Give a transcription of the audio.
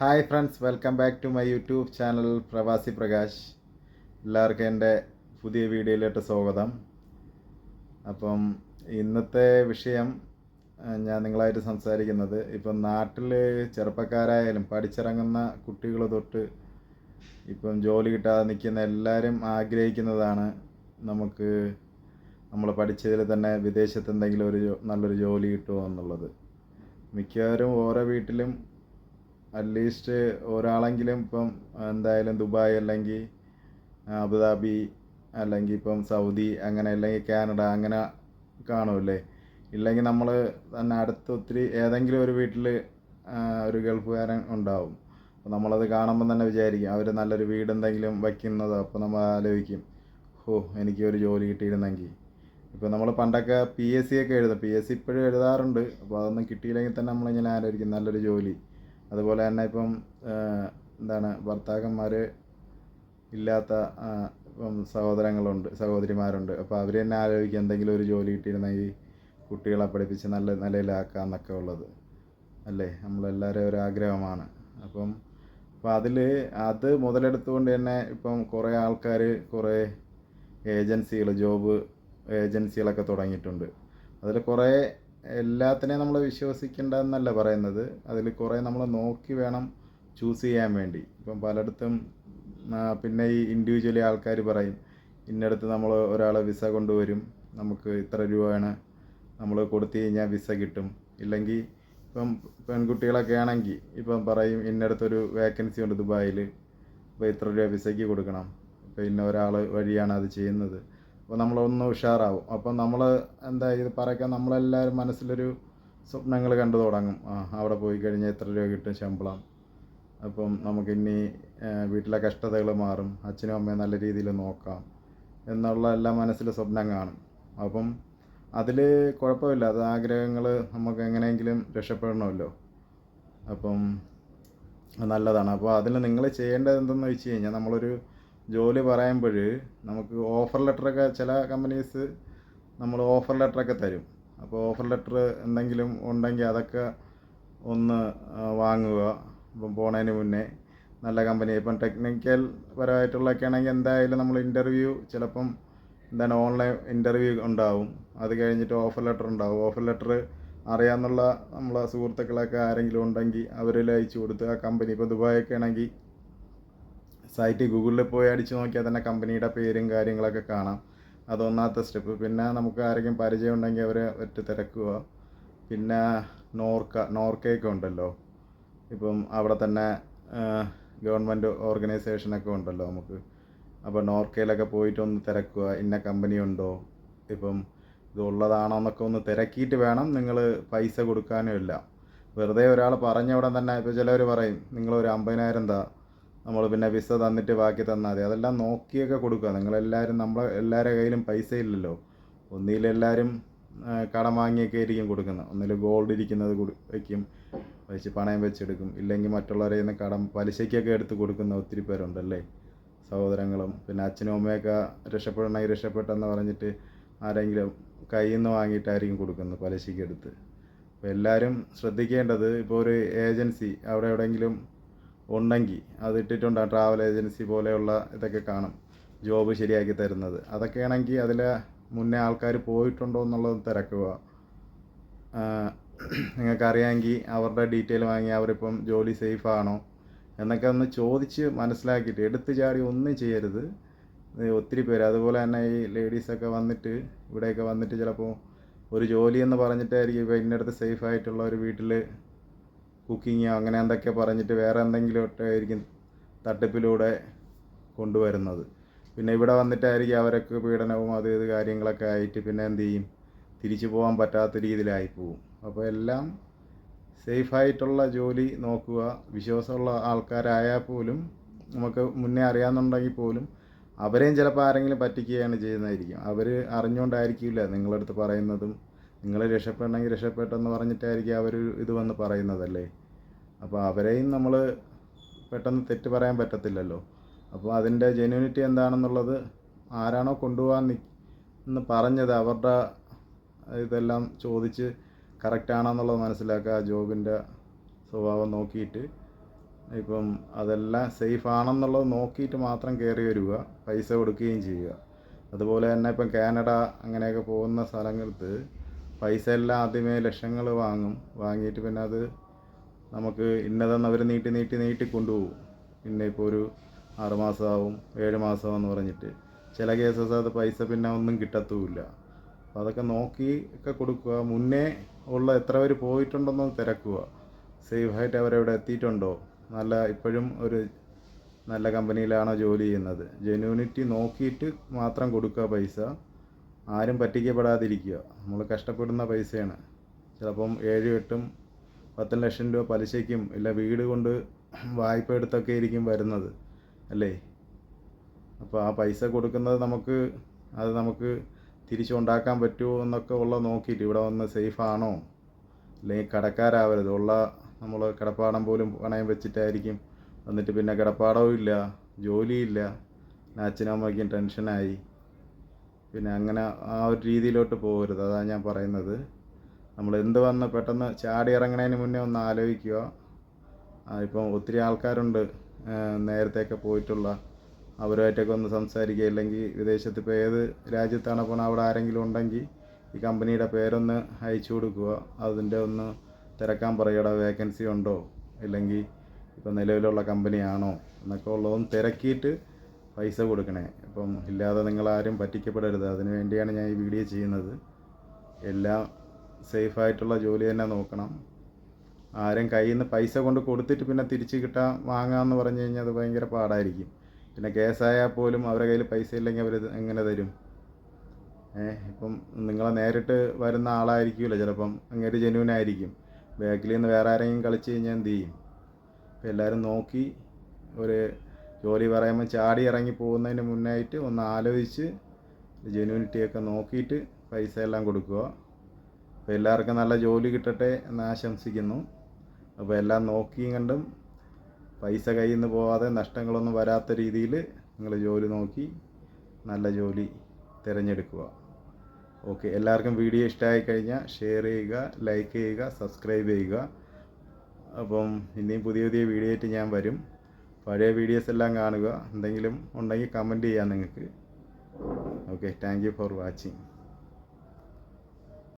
Hi friends welcome back to my YouTube channel Pravasi Prakash. എല്ലാവർക്കും എന്റെ പുതിയ വീഡിയോയിലോട്ട് സ്വാഗതം. അപ്പം ഇന്നത്തെ വിഷയം ഞാൻ നിങ്ങളായിട്ട് സംസാരിക്കുന്നത് ഇപ്പം നാട്ടിൽ ചെറുപ്പക്കാരായാലും പഠിച്ചിറങ്ങുന്ന കുട്ടികൾ തൊട്ട് ഇപ്പം ജോലി കിട്ടാതെ നിൽക്കുന്ന എല്ലാവരും ആഗ്രഹിക്കുന്നതാണ് നമുക്ക് നമ്മൾ പഠിച്ചതിൽ തന്നെ വിദേശത്ത് എന്തെങ്കിലും ഒരു നല്ലൊരു ജോലി കിട്ടുമോ എന്നുള്ളത്. മിക്കവാറും ഓരോ വീട്ടിലും അറ്റ്ലീസ്റ്റ് ഒരാളെങ്കിലും ഇപ്പം എന്തായാലും ദുബായ് അല്ലെങ്കിൽ അബുദാബി അല്ലെങ്കിൽ ഇപ്പം സൗദി അങ്ങനെ അല്ലെങ്കിൽ കാനഡ അങ്ങനെ കാണുമല്ലേ? ഇല്ലെങ്കിൽ നമ്മൾ തന്നെ അടുത്ത് ഒത്തിരി ഏതെങ്കിലും ഒരു വീട്ടിൽ ഒരു ഗൾഫുകാരൻ ഉണ്ടാവും. അപ്പോൾ നമ്മളത് കാണുമ്പോൾ തന്നെ വിചാരിക്കും അവർ നല്ലൊരു വീട് എന്തെങ്കിലും വയ്ക്കുന്നതോ. അപ്പോൾ നമ്മൾ ആലോചിക്കും ഓ എനിക്ക് ഒരു ജോലി കിട്ടിയിരുന്നെങ്കിൽ ഇപ്പോൾ നമ്മൾ പണ്ടൊക്കെ പി എസ് സി ഒക്കെ എഴുതും. പി എസ് സി ഇപ്പോഴും എഴുതാറുണ്ട്. അപ്പോൾ അതൊന്നും കിട്ടിയില്ലെങ്കിൽ തന്നെ നമ്മളിങ്ങനെ ആലോചിക്കും നല്ലൊരു ജോലി. അതുപോലെ തന്നെ ഇപ്പം എന്താണ് ഭർത്താക്കന്മാർ ഇല്ലാത്ത ഇപ്പം സഹോദരങ്ങളുണ്ട് സഹോദരിമാരുണ്ട്. അപ്പോൾ അവർ തന്നെ ആലോചിക്കുക എന്തെങ്കിലും ഒരു ജോലി കിട്ടിയിരുന്നെങ്കിൽ കുട്ടികളെ പഠിപ്പിച്ച് നല്ല നിലയിലാക്കാം എന്നൊക്കെ ഉള്ളത്. അല്ലേ? നമ്മളെല്ലാവരും ഒരു ആഗ്രഹമാണ്. അപ്പം അപ്പോൾ അതിൽ അത് മുതലെടുത്തുകൊണ്ട് തന്നെ ഇപ്പം കുറേ ആൾക്കാർ കുറേ ഏജൻസികൾ ജോബ് ഏജൻസികളൊക്കെ തുടങ്ങിയിട്ടുണ്ട്. അതിൽ കുറേ എല്ലാത്തിനെയും നമ്മൾ വിശ്വസിക്കേണ്ട എന്നല്ല പറയുന്നത്. അതിൽ കുറേ നമ്മൾ നോക്കി വേണം ചൂസ് ചെയ്യാൻ വേണ്ടി. ഇപ്പം പലയിടത്തും പിന്നെ ഈ ഇൻഡിവിജ്വലി ആൾക്കാർ പറയും ഇന്നടത്ത് നമ്മൾ ഒരാൾ വിസ കൊണ്ടുവരും. നമുക്ക് ഇത്ര രൂപയാണ്. നമ്മൾ കൊടുത്തു കഴിഞ്ഞാൽ വിസ കിട്ടും. ഇല്ലെങ്കിൽ ഇപ്പം പെൺകുട്ടികളൊക്കെ ആണെങ്കിൽ ഇപ്പം പറയും ഇന്നടത്തൊരു വേക്കൻസി ഉണ്ട് ദുബായിൽ. അപ്പോൾ ഇത്ര രൂപ വിസയ്ക്ക് കൊടുക്കണം. അപ്പോൾ ഇന്ന ഒരാൾ വഴിയാണ് അത് ചെയ്യുന്നത്. അപ്പോൾ നമ്മളൊന്ന് ഉഷാറാവും. അപ്പോൾ നമ്മൾ എന്താ ഇത് പറയുക നമ്മളെല്ലാവരും മനസ്സിലൊരു സ്വപ്നങ്ങൾ കണ്ടു തുടങ്ങും. ആ അവിടെ പോയി കഴിഞ്ഞാൽ എത്ര രൂപ കിട്ടും ശമ്പളം. അപ്പം നമുക്കിനി വീട്ടിലെ കഷ്ടതകൾ മാറും. അച്ഛനും അമ്മയും നല്ല രീതിയിൽ നോക്കാം എന്നുള്ള എല്ലാ മനസ്സിൽ സ്വപ്നം കാണും. അപ്പം അതിൽ കുഴപ്പമില്ല. അത് ആഗ്രഹങ്ങൾ നമുക്ക് എങ്ങനെയെങ്കിലും രക്ഷപ്പെടണമല്ലോ. അപ്പം നല്ലതാണ്. അപ്പോൾ അതിൽ നിങ്ങൾ ചെയ്യേണ്ടത് എന്തെന്ന് വെച്ച് കഴിഞ്ഞാൽ നമ്മളൊരു ജോലി പറയുമ്പോൾ നമുക്ക് ഓഫർ ലെറ്ററൊക്കെ ചില കമ്പനീസ് നമ്മൾ ഓഫർ ലെറ്ററൊക്കെ തരും. അപ്പോൾ ഓഫർ ലെറ്റർ എന്തെങ്കിലും ഉണ്ടെങ്കിൽ അതൊക്കെ ഒന്ന് വാങ്ങുക. ഇപ്പം പോണതിന് മുന്നേ നല്ല കമ്പനി ഇപ്പം ടെക്നിക്കൽ പരമായിട്ടുള്ളതൊക്കെ ആണെങ്കിൽ എന്തായാലും നമ്മൾ ഇന്റർവ്യൂ ചിലപ്പം എന്താണ് ഓൺലൈൻ ഇന്റർവ്യൂ ഉണ്ടാവും. അത് കഴിഞ്ഞിട്ട് ഓഫർ ലെറ്റർ ഉണ്ടാവും. ഓഫർ ലെറ്റർ അറിയാമെന്നുള്ള നമ്മളെ സുഹൃത്തുക്കളൊക്കെ ആരെങ്കിലും ഉണ്ടെങ്കിൽ അവരിൽ അയച്ചു കൊടുത്ത് ആ കമ്പനി ഇപ്പോൾ ദുബായൊക്കെ ആണെങ്കിൽ സൈറ്റ് ഗൂഗിളിൽ പോയി അടിച്ച് നോക്കിയാൽ തന്നെ കമ്പനിയുടെ പേരും കാര്യങ്ങളൊക്കെ കാണാം. അതൊന്നാമത്തെ സ്റ്റെപ്പ് പിന്നെ നമുക്ക് ആരെങ്കിലും പരിചയം ഉണ്ടെങ്കിൽ അവരെ ഒറ്റ തിരക്കുക പിന്നെ നോർക്ക നോർക്കയൊക്കെ ഉണ്ടല്ലോ. ഇപ്പം അവിടെ തന്നെ ഗവൺമെന്റ് ഓർഗനൈസേഷനൊക്കെ ഉണ്ടല്ലോ നമുക്ക്. അപ്പോൾ നോർക്കയിലൊക്കെ പോയിട്ട് ഒന്ന് തിരക്കുക ഇന്ന കമ്പനി ഉണ്ടോ? ഇപ്പം ഇതുള്ളതാണോ എന്നൊക്കെ ഒന്ന് തിരക്കിയിട്ട് വേണം നിങ്ങൾ പൈസ കൊടുക്കാനും ഇല്ല വെറുതെ ഒരാൾ പറഞ്ഞ ഉടൻ തന്നെ ഇപ്പോൾ ചിലവർ പറയും നിങ്ങളൊരു അമ്പതിനായിരം താ. നമ്മൾ പിന്നെ വിസ തന്നിട്ട് ബാക്കി തന്നാൽ മതി. അതെല്ലാം നോക്കിയൊക്കെ കൊടുക്കുക. നിങ്ങളെല്ലാവരും നമ്മളെ എല്ലാവരുടെ കയ്യിലും പൈസ ഇല്ലല്ലോ. ഒന്നിലെല്ലാവരും കടം വാങ്ങിയൊക്കെ ആയിരിക്കും കൊടുക്കുന്നത്. ഒന്നിൽ ഗോൾഡ് ഇരിക്കുന്നത് വയ്ക്കും വെച്ച് പണയം വെച്ചെടുക്കും. ഇല്ലെങ്കിൽ മറ്റുള്ളവരെ നിന്ന് കടം പലിശയ്ക്കൊക്കെ എടുത്ത് കൊടുക്കുന്ന ഒത്തിരി പേരുണ്ടല്ലേ? സഹോദരങ്ങളും പിന്നെ അച്ഛനും അമ്മയൊക്കെ രക്ഷപ്പെടണമെങ്കിൽ രക്ഷപ്പെട്ടെന്ന് പറഞ്ഞിട്ട് ആരെങ്കിലും കയ്യിൽ നിന്ന് വാങ്ങിയിട്ടായിരിക്കും കൊടുക്കുന്നത് പലിശയ്ക്ക് എടുത്ത്. അപ്പോൾ എല്ലാവരും ശ്രദ്ധിക്കേണ്ടത് ഇപ്പോൾ ഒരു ഏജൻസി അവിടെ എവിടെയെങ്കിലും ഉണ്ടെങ്കിൽ അത് ഇട്ടിട്ടുണ്ടാകും ട്രാവൽ ഏജൻസി പോലെയുള്ള ഇതൊക്കെ കാണും. ജോബ് ശരിയാക്കി തരുന്നത്. അതൊക്കെ ആണെങ്കിൽ അതിൽ മുന്നേ ആൾക്കാർ പോയിട്ടുണ്ടോ എന്നുള്ളത് തിരക്കുക നിങ്ങൾക്കറിയാമെങ്കിൽ അവരുടെ ഡീറ്റെയിൽ വാങ്ങി അവരിപ്പം ജോലി സേഫാണോ എന്നൊക്കെ ഒന്ന് ചോദിച്ച് മനസ്സിലാക്കിയിട്ട് എടുത്തു ചാടി ഒന്നും ചെയ്യരുത്. ഒത്തിരി പേര്. അതുപോലെ തന്നെ ഈ ലേഡീസൊക്കെ വന്നിട്ട് ഇവിടെയൊക്കെ വന്നിട്ട് ചിലപ്പോൾ ഒരു ജോലി എന്ന് പറഞ്ഞിട്ടായിരിക്കും ഇപ്പോൾ ഇന്നടുത്ത് സേഫ് ആയിട്ടുള്ള ഒരു വീട്ടിൽ കുക്കിങ്ങോ അങ്ങനെ എന്തൊക്കെ പറഞ്ഞിട്ട് വേറെ എന്തെങ്കിലും ആയിരിക്കും തട്ടിപ്പിലൂടെ കൊണ്ടുവരുന്നത്. പിന്നെ ഇവിടെ വന്നിട്ടായിരിക്കും അവരൊക്കെ പീഡനവും അത് ഇത് കാര്യങ്ങളൊക്കെ ആയിട്ട് പിന്നെ എന്ത് ചെയ്യും? തിരിച്ചു പോകാൻ പറ്റാത്ത രീതിയിലായി പോവും. അപ്പോൾ എല്ലാം സേഫായിട്ടുള്ള ജോലി നോക്കുക. വിശ്വാസമുള്ള ആൾക്കാരായാൽ പോലും നമുക്ക് മുന്നേ അറിയാമെന്നുണ്ടെങ്കിൽ പോലും അവരെയും ചിലപ്പോൾ ആരെങ്കിലും പറ്റിക്കുകയാണ് ചെയ്യുന്നതായിരിക്കും. അവർ അറിഞ്ഞുകൊണ്ടായിരിക്കില്ല നിങ്ങളടുത്ത് പറയുന്നതും നിങ്ങൾ രക്ഷപ്പെടണമെങ്കിൽ രക്ഷപ്പെട്ടെന്ന് പറഞ്ഞിട്ടായിരിക്കും അവർ ഇത് വന്ന് പറയുന്നതല്ലേ? അപ്പോൾ അവരെയും നമ്മൾ പെട്ടെന്ന് തെറ്റ് പറയാൻ പറ്റത്തില്ലല്ലോ. അപ്പോൾ അതിന്റെ ജെന്യൂനിറ്റി എന്താണെന്നുള്ളത് ആരാണോ കൊണ്ടുപോകാൻ നി എന്ന് പറഞ്ഞത് അവരുടെ ഇതെല്ലാം ചോദിച്ച് കറക്റ്റ് ആണെന്നുള്ളത് മനസ്സിലാക്കുക ആ ജോബിന്റെ സ്വഭാവം നോക്കിയിട്ട്. ഇപ്പം അതെല്ലാം സേഫ് ആണെന്നുള്ളത് നോക്കിയിട്ട് മാത്രം കയറി വരിക പൈസ കൊടുക്കുകയും ചെയ്യുക. അതുപോലെ തന്നെ ഇപ്പം കാനഡ അങ്ങനെയൊക്കെ പോകുന്ന സ്ഥലങ്ങൾക്ക് പൈസ എല്ലാം ആദ്യമേ ലക്ഷങ്ങൾ വാങ്ങും. വാങ്ങിയിട്ട് പിന്നെ അത് നമുക്ക് ഇന്നതെന്ന് അവർ നീട്ടി നീട്ടി നീട്ടി കൊണ്ടുപോകും. പിന്നെ ഇപ്പോൾ ഒരു ആറ് മാസമാവും ഏഴ് മാസമാവും എന്ന് പറഞ്ഞിട്ട്. ചില കേസസ് അത് പൈസ പിന്നെ ഒന്നും കിട്ടത്തുമില്ല. അപ്പോൾ അതൊക്കെ നോക്കി ഒക്കെ കൊടുക്കുക. മുന്നേ ഉള്ള എത്ര പേര് പോയിട്ടുണ്ടെന്ന് തിരക്കുക. സേഫായിട്ട് അവരെവിടെ എത്തിയിട്ടുണ്ടോ? നല്ല ഇപ്പോഴും ഒരു നല്ല കമ്പനിയിലാണോ ജോലി ചെയ്യുന്നത്? ജെന്യൂണിറ്റി നോക്കിയിട്ട് മാത്രം കൊടുക്കുക പൈസ. ആരും പറ്റിക്കപ്പെടാതിരിക്കുക. നമ്മൾ കഷ്ടപ്പെടുന്ന പൈസയാണ്. ചിലപ്പം ഏഴും എട്ടും പത്തും ലക്ഷം രൂപ പലിശയ്ക്കും ഇല്ല വീട് കൊണ്ട് വായ്പ എടുത്തൊക്കെ ആയിരിക്കും വരുന്നത് അല്ലേ? അപ്പോൾ ആ പൈസ കൊടുക്കുന്നത് നമുക്ക് അത് നമുക്ക് തിരിച്ചുണ്ടാക്കാൻ പറ്റുമോ എന്നൊക്കെ ഉള്ള നോക്കിയിട്ട് ഇവിടെ വന്ന് സേഫാണോ അല്ലെങ്കിൽ കടക്കാരാവരുത്. ഉള്ള നമ്മൾ കിടപ്പാടം പോലും പണയം വെച്ചിട്ടായിരിക്കും. എന്നിട്ട് പിന്നെ കിടപ്പാടവും ഇല്ല ജോലിയില്ല അച്ഛനും അമ്മയ്ക്കും ടെൻഷനായി പിന്നെ അങ്ങനെ ആ ഒരു രീതിയിലോട്ട് പോകരുത്. അതാണ് ഞാൻ പറയുന്നത്. നമ്മൾ എന്ത് വന്ന് പെട്ടെന്ന് ചാടി ഇറങ്ങണതിന് മുന്നേ ഒന്ന് ആലോചിക്കുക. ഇപ്പം ഒത്തിരി ആൾക്കാരുണ്ട് നേരത്തെയൊക്കെ പോയിട്ടുള്ള അവരുമായിട്ടൊക്കെ ഒന്ന് സംസാരിക്കുക. ഇല്ലെങ്കിൽ വിദേശത്ത് ഇപ്പോൾ ഏത് രാജ്യത്താണ് പോണത് അവിടെ ആരെങ്കിലും ഉണ്ടെങ്കിൽ ഈ കമ്പനിയുടെ പേരൊന്ന് അയച്ചു കൊടുക്കുക. അതിന്റെ ഒന്ന് തിരക്കാൻ പറയുക വേക്കൻസി ഉണ്ടോ? ഇല്ലെങ്കിൽ ഇപ്പം നിലവിലുള്ള കമ്പനിയാണോ? എന്നൊക്കെ ഉള്ളതൊന്ന് തിരക്കിയിട്ട് പൈസ കൊടുക്കണേ. ഇപ്പം ഇല്ലാതെ നിങ്ങളാരും പറ്റിക്കപ്പെടരുത്. അതിന് വേണ്ടിയാണ് ഞാൻ ഈ വീഡിയോ ചെയ്യുന്നത്. എല്ലാം സേഫായിട്ടുള്ള ജോലി തന്നെ നോക്കണം. ആരും കയ്യിൽ നിന്ന് പൈസ കൊണ്ട് കൊടുത്തിട്ട് പിന്നെ തിരിച്ച് കിട്ടാൻ വാങ്ങാമെന്ന് പറഞ്ഞു കഴിഞ്ഞാൽ അത് ഭയങ്കര പാടായിരിക്കും. പിന്നെ കേസായാൽ പോലും അവരുടെ കയ്യിൽ പൈസ ഇല്ലെങ്കിൽ അവർ എങ്ങനെ തരും? ഏഹ് ഇപ്പം നിങ്ങളെ നേരിട്ട് വരുന്ന ആളായിരിക്കുമല്ലോ ചിലപ്പം. അങ്ങനെ ജെന്യൂൻ ആയിരിക്കും. ബാക്കിൽ നിന്ന് വേറെ ആരെങ്കിലും കളിച്ച് കഴിഞ്ഞാൽ എന്ത് ചെയ്യും? അപ്പം എല്ലാവരും നോക്കി ഒരു ജോലി പറയുമ്പോൾ ചാടി ഇറങ്ങി പോകുന്നതിന് മുന്നായിട്ട് ഒന്ന് ആലോചിച്ച് ജെന്യൂനിറ്റിയൊക്കെ നോക്കിയിട്ട് പൈസ എല്ലാം കൊടുക്കുക. അപ്പോൾ എല്ലാവർക്കും നല്ല ജോലി കിട്ടട്ടെ എന്ന് ആശംസിക്കുന്നു. അപ്പോൾ എല്ലാം നോക്കിയും കണ്ടും പൈസ കയ്യിൽ നിന്ന് പോവാതെ നഷ്ടങ്ങളൊന്നും വരാത്ത രീതിയിൽ നിങ്ങൾ ജോലി നോക്കി നല്ല ജോലി തിരഞ്ഞെടുക്കുക. ഓക്കെ എല്ലാവർക്കും വീഡിയോ ഇഷ്ടമായി കഴിഞ്ഞാൽ ഷെയർ ചെയ്യുക ലൈക്ക് ചെയ്യുക സബ്സ്ക്രൈബ് ചെയ്യുക. അപ്പം ഇനിയും പുതിയ പുതിയ വീഡിയോ ആയിട്ട് ഞാൻ വരും. പഴയ വീഡിയോസ് എല്ലാം കാണുക. എന്തെങ്കിലും ഉണ്ടെങ്കിൽ കമന്റ് ചെയ്യാം നിങ്ങൾക്ക്. Okay thank you for watching.